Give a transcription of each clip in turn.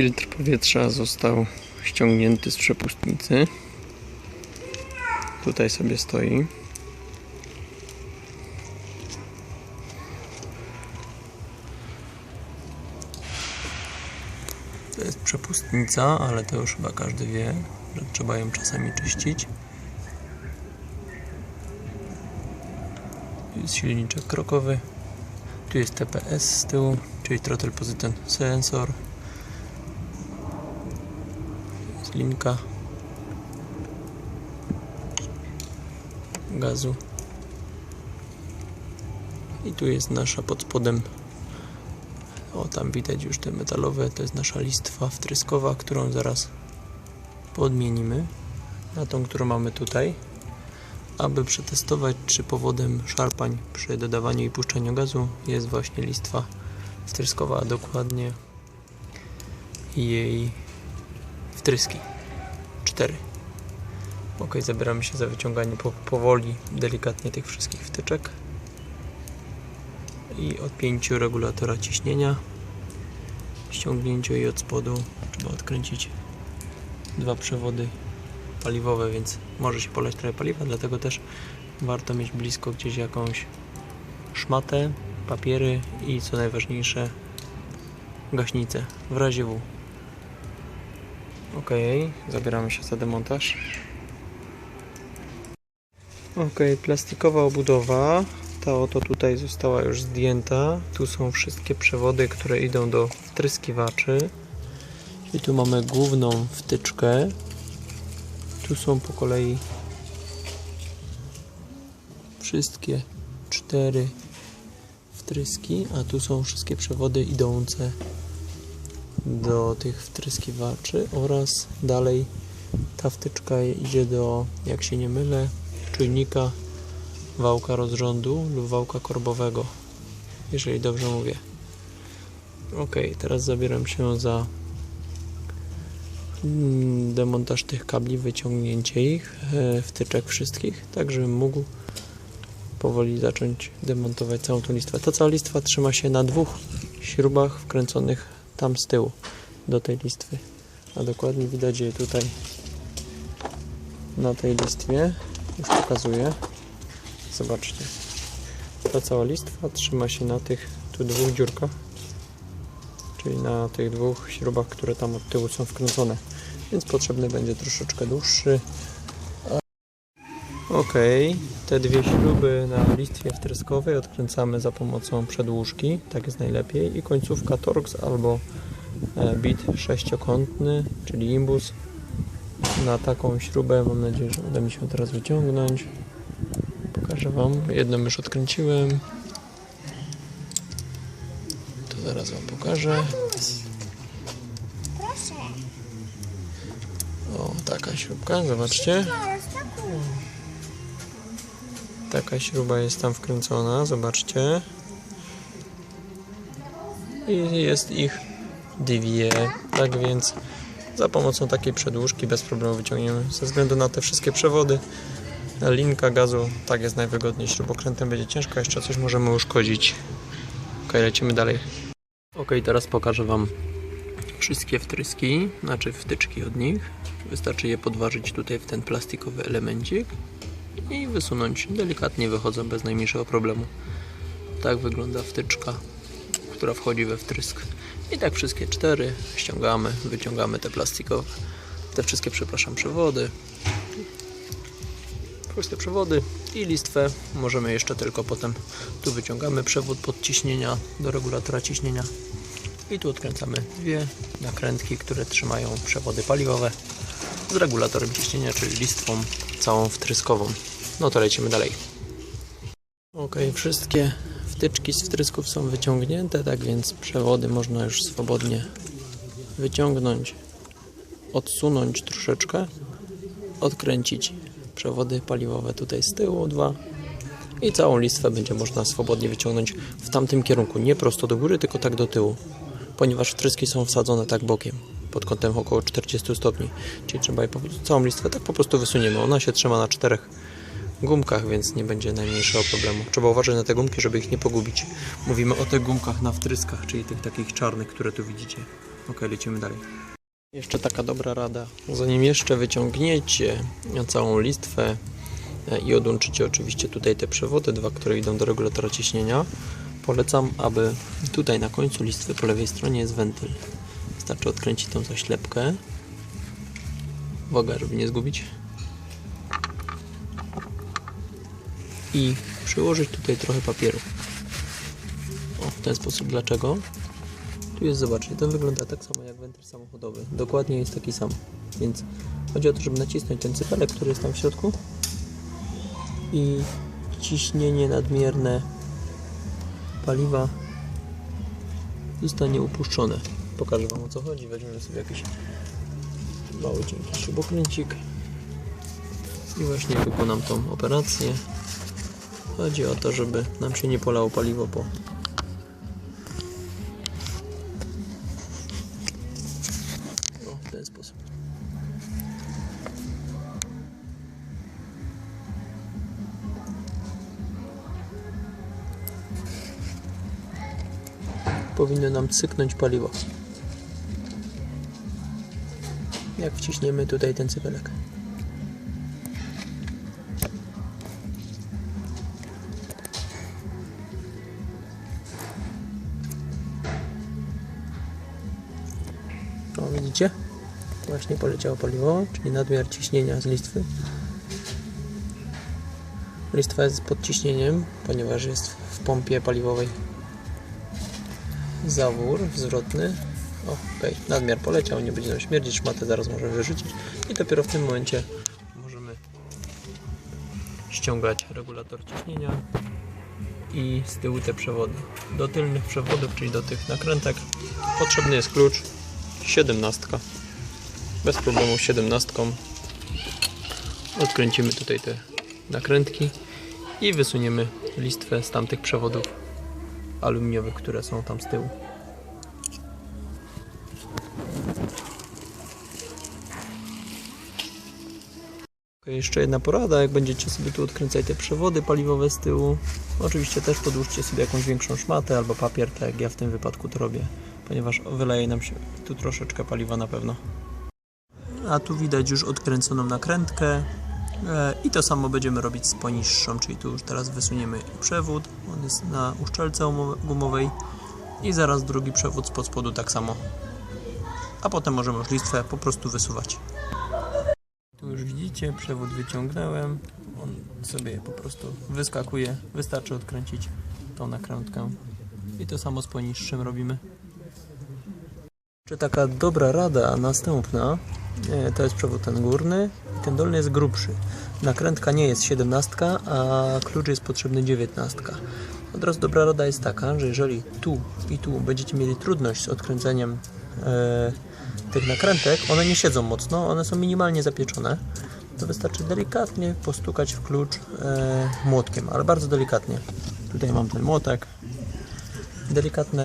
Filtr powietrza został ściągnięty z przepustnicy. Tutaj sobie stoi. To jest przepustnica, ale to już chyba każdy wie, że trzeba ją czasami czyścić. Tu jest silniczek krokowy. Tu jest TPS z tyłu, czyli Throttle Position Sensor. Tu jest linka gazu. I tu jest nasza pod spodem. O, tam widać już te metalowe. To jest nasza listwa wtryskowa, którą zaraz podmienimy na tą, którą mamy tutaj aby przetestować, czy powodem szarpań przy dodawaniu i puszczaniu gazu jest właśnie listwa wtryskowa, a dokładnie jej wtryski. 4. Ok, zabieramy się za wyciąganie po, powoli, delikatnie tych wszystkich wtyczek i odpięciu regulatora ciśnienia, ściągnięciu i od spodu trzeba odkręcić dwa przewody paliwowe, więc może się polać trochę paliwa, dlatego też warto mieć blisko gdzieś jakąś szmatę, papiery i co najważniejsze gaśnicę w razie W. Ok, zabieramy się za demontaż. Ok, plastikowa obudowa. Ta oto tutaj została już zdjęta. Tu są wszystkie przewody, które idą do wtryskiwaczy. I tu mamy główną wtyczkę, tu są po kolei wszystkie cztery wtryski, a tu są wszystkie przewody idące do tych wtryskiwaczy oraz dalej ta wtyczka idzie do, jak się nie mylę, czujnika wałka rozrządu lub wałka korbowego, jeżeli dobrze mówię. Ok, teraz zabieram się za Mm, demontaż tych kabli, wyciągnięcie ich, e, wtyczek wszystkich, tak żebym mógł powoli zacząć demontować całą tą listwę. Ta cała listwa trzyma się na dwóch śrubach wkręconych tam z tyłu do tej listwy, a dokładnie widać je tutaj na tej listwie. Już pokazuję. Zobaczcie. Ta cała listwa trzyma się na tych tu dwóch dziurkach czyli na tych dwóch śrubach, które tam od tyłu są wkręcone, więc potrzebny będzie troszeczkę dłuższy. Ok, te dwie śruby na listwie wtryskowej odkręcamy za pomocą przedłużki, tak jest najlepiej, i końcówka Torx albo e, bit sześciokątny, czyli imbus. Na taką śrubę mam nadzieję, że uda mi się teraz wyciągnąć. Pokażę Wam, jedną już odkręciłem, to zaraz Wam pokażę. O, taka śrubka, zobaczcie. Taka śruba jest tam wkręcona, zobaczcie. I jest ich dwie, tak więc za pomocą takiej przedłużki bez problemu wyciągniemy. Ze względu na te wszystkie przewody, linka gazu, tak jest najwygodniej. Śrubokrętem będzie ciężko, jeszcze coś możemy uszkodzić. Ok, lecimy dalej. Ok, teraz pokażę Wam wszystkie wtryski, znaczy wtyczki od nich. Wystarczy je podważyć tutaj w ten plastikowy elemencik i wysunąć. Delikatnie wychodzą bez najmniejszego problemu. Tak wygląda wtyczka, która wchodzi we wtrysk. I tak wszystkie cztery ściągamy, wyciągamy te plastikowe, te wszystkie, przepraszam, przewody. Wszystkie przewody i listwę możemy jeszcze tylko potem tu wyciągamy przewód podciśnienia do regulatora ciśnienia i tu odkręcamy dwie nakrętki, które trzymają przewody paliwowe z regulatorem ciśnienia, czyli listwą całą wtryskową. No to lecimy dalej. Ok, wszystkie wtyczki z wtrysków są wyciągnięte, tak więc przewody można już swobodnie wyciągnąć, odsunąć troszeczkę, odkręcić przewody paliwowe tutaj z tyłu dwa i całą listwę będzie można swobodnie wyciągnąć w tamtym kierunku, nie prosto do góry, tylko tak do tyłu, ponieważ wtryski są wsadzone tak bokiem pod kątem około 40 stopni, czyli trzeba całą listwę tak po prostu wysuniemy. Ona się trzyma na czterech gumkach, więc nie będzie najmniejszego problemu. Trzeba uważać na te gumki, żeby ich nie pogubić. Mówimy o tych gumkach na wtryskach, czyli tych takich czarnych, które tu widzicie. Ok, lecimy dalej. Jeszcze taka dobra rada. Zanim jeszcze wyciągniecie całą listwę e, i odłączycie oczywiście tutaj te przewody, dwa, które idą do regulatora ciśnienia, polecam, aby tutaj na końcu listwy po lewej stronie jest wentyl. Wystarczy odkręcić tą zaślepkę. Uwaga, żeby nie zgubić. I przyłożyć tutaj trochę papieru. O, w ten sposób. Dlaczego? Tu jest, zobaczcie, to wygląda tak samo jak wentyl samochodowy. Dokładnie jest taki sam. Więc chodzi o to, żeby nacisnąć ten cypelek, który jest tam w środku i ciśnienie nadmierne paliwa zostanie upuszczone. Pokażę Wam o co chodzi. Weźmiemy sobie jakiś mały, cienki śrubokręcik i właśnie wykonam tą operację. Chodzi o to, żeby nam się nie polało paliwo po O, w ten sposób. Powinno nam cyknąć paliwo. Jak wciśniemy tutaj ten cypelek. O, widzicie? Właśnie poleciało paliwo, czyli nadmiar ciśnienia z listwy. Listwa jest pod ciśnieniem, ponieważ jest w pompie paliwowej zawór zwrotny. O, okej, nadmiar poleciał, nie będzie nam śmierdzić, szmatę zaraz możemy wyrzucić i dopiero w tym momencie możemy ściągać regulator ciśnienia i z tyłu te przewody. Do tylnych przewodów, czyli do tych nakrętek potrzebny jest klucz 17. Bez problemu 17. Odkręcimy tutaj te nakrętki i wysuniemy listwę z tamtych przewodów aluminiowych, które są tam z tyłu. Jeszcze jedna porada, jak będziecie sobie tu odkręcać te przewody paliwowe z tyłu, oczywiście też podłóżcie sobie jakąś większą szmatę albo papier, tak jak ja w tym wypadku to robię, ponieważ wyleje nam się tu troszeczkę paliwa na pewno. A tu widać już odkręconą nakrętkę e, i to samo będziemy robić z poniższą, czyli tu już teraz wysuniemy przewód, on jest na uszczelce umo- gumowej i zaraz drugi przewód spod spodu tak samo. A potem możemy już listwę po prostu wysuwać. Widzicie, przewód wyciągnąłem. On sobie po prostu wyskakuje. Wystarczy odkręcić tą nakrętkę. I to samo z poniższym robimy. Czy taka dobra rada następna, to jest przewód ten górny, i ten dolny jest grubszy. Nakrętka nie jest 17, a klucz jest potrzebny 19. Od razu dobra rada jest taka, że jeżeli tu i tu będziecie mieli trudność z odkręceniem e, tych nakrętek, one nie siedzą mocno, one są minimalnie zapieczone, to wystarczy delikatnie postukać w klucz e, młotkiem, ale bardzo delikatnie. Tutaj mam ten młotek. Delikatne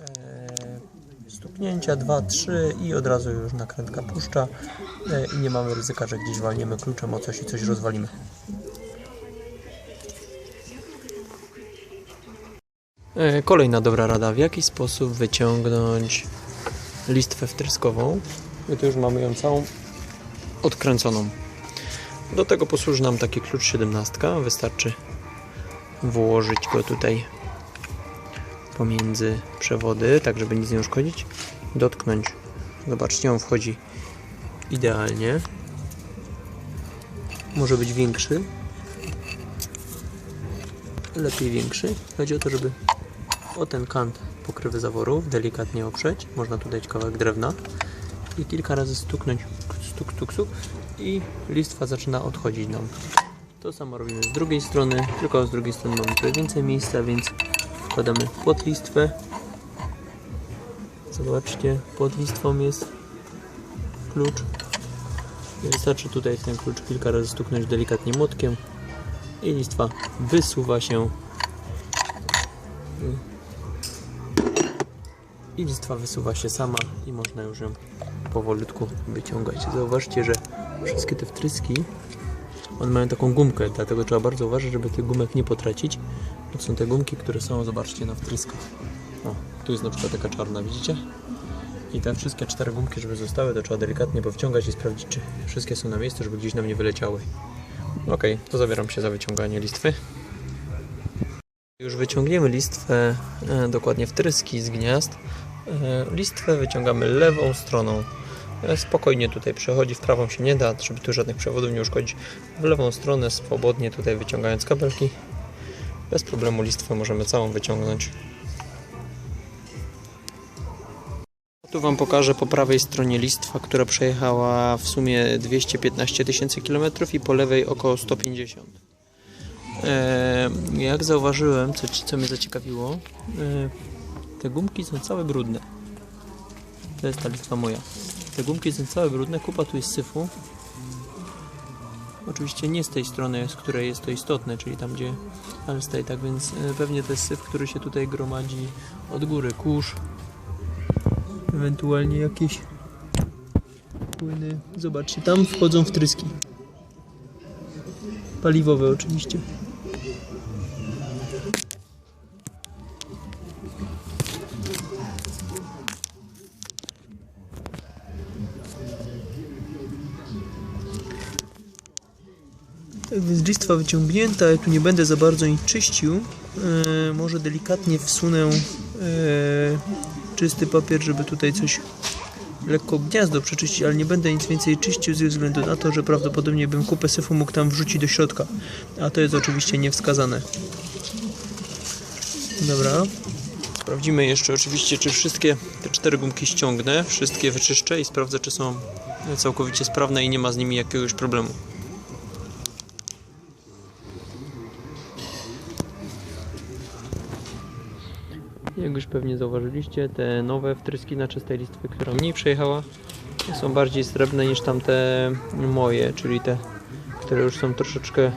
e, stuknięcia, 2, 3 i od razu już nakrętka puszcza e, i nie mamy ryzyka, że gdzieś walniemy kluczem o coś i coś rozwalimy. E, Kolejna dobra rada, w jaki sposób wyciągnąć listwę wtryskową. I tu już mamy ją całą odkręconą. Do tego posłuży nam taki klucz 17. Wystarczy włożyć go tutaj pomiędzy przewody, tak żeby nic nie uszkodzić. Dotknąć. Zobaczcie, on wchodzi idealnie. Może być większy. Lepiej większy. Chodzi o to, żeby o ten kant pokrywy zaworów delikatnie oprzeć. Można tu dać kawałek drewna i kilka razy stuknąć stuk, stuk, stuk i listwa zaczyna odchodzić nam. To samo robimy z drugiej strony, tylko z drugiej strony mamy trochę więcej miejsca, więc wkładamy pod listwę. Zobaczcie, pod listwą jest klucz. Wystarczy tutaj ten klucz kilka razy stuknąć delikatnie młotkiem i listwa wysuwa się i listwa wysuwa się sama i można już ją powolutku wyciągać. Zauważcie, że wszystkie te wtryski one mają taką gumkę, dlatego trzeba bardzo uważać, żeby tych gumek nie potracić. To są te gumki, które są, zobaczcie, na wtryskach. O, tu jest na przykład taka czarna, widzicie? I te wszystkie cztery gumki, żeby zostały, to trzeba delikatnie powciągać i sprawdzić, czy wszystkie są na miejscu, żeby gdzieś nam nie wyleciały. Ok, to zabieram się za wyciąganie listwy. Już wyciągniemy listwę e, dokładnie wtryski z gniazd. E, listwę wyciągamy lewą stroną. Spokojnie tutaj przechodzi, w prawą się nie da, żeby tu żadnych przewodów nie uszkodzić. W lewą stronę swobodnie tutaj wyciągając kabelki. Bez problemu listwę możemy całą wyciągnąć. Tu Wam pokażę po prawej stronie listwa, która przejechała w sumie 215 tysięcy kilometrów i po lewej około 150. E, jak zauważyłem, co, co mnie zaciekawiło, e, te gumki są całe brudne. To jest ta listwa moja. Te gumki są całe brudne, kupa tu jest syfu. Oczywiście nie z tej strony, z której jest to istotne, czyli tam gdzie ale stoi, tak więc e, pewnie to jest syf, który się tutaj gromadzi od góry, kurz, ewentualnie jakieś płyny. Zobaczcie, tam wchodzą wtryski. Paliwowe oczywiście. Tak więc listwa wyciągnięta, ja tu nie będę za bardzo nic czyścił. E, może delikatnie wsunę e, czysty papier, żeby tutaj coś lekko gniazdo przeczyścić, ale nie będę nic więcej czyścił ze względu na to, że prawdopodobnie bym kupę syfu mógł tam wrzucić do środka, a to jest oczywiście niewskazane. Dobra. Sprawdzimy jeszcze oczywiście, czy wszystkie te cztery gumki ściągnę, wszystkie wyczyszczę i sprawdzę, czy są całkowicie sprawne i nie ma z nimi jakiegoś problemu. Jak już pewnie zauważyliście, te nowe wtryski na czystej listwy, która mniej przejechała, są bardziej srebrne niż tamte moje, czyli te, które już są troszeczkę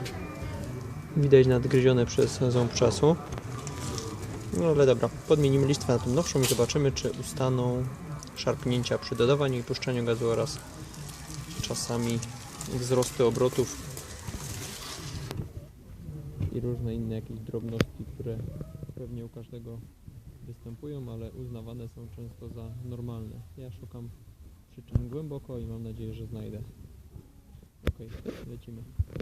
widać nadgryzione przez ząb czasu. No ale dobra, podmienimy listwę na tą nowszą i zobaczymy, czy ustaną szarpnięcia przy dodawaniu i puszczaniu gazu oraz czasami wzrosty obrotów i różne inne jakieś drobnostki, które pewnie u każdego występują, ale uznawane są często za normalne. Ja szukam przyczyn głęboko i mam nadzieję, że znajdę. Ok, lecimy.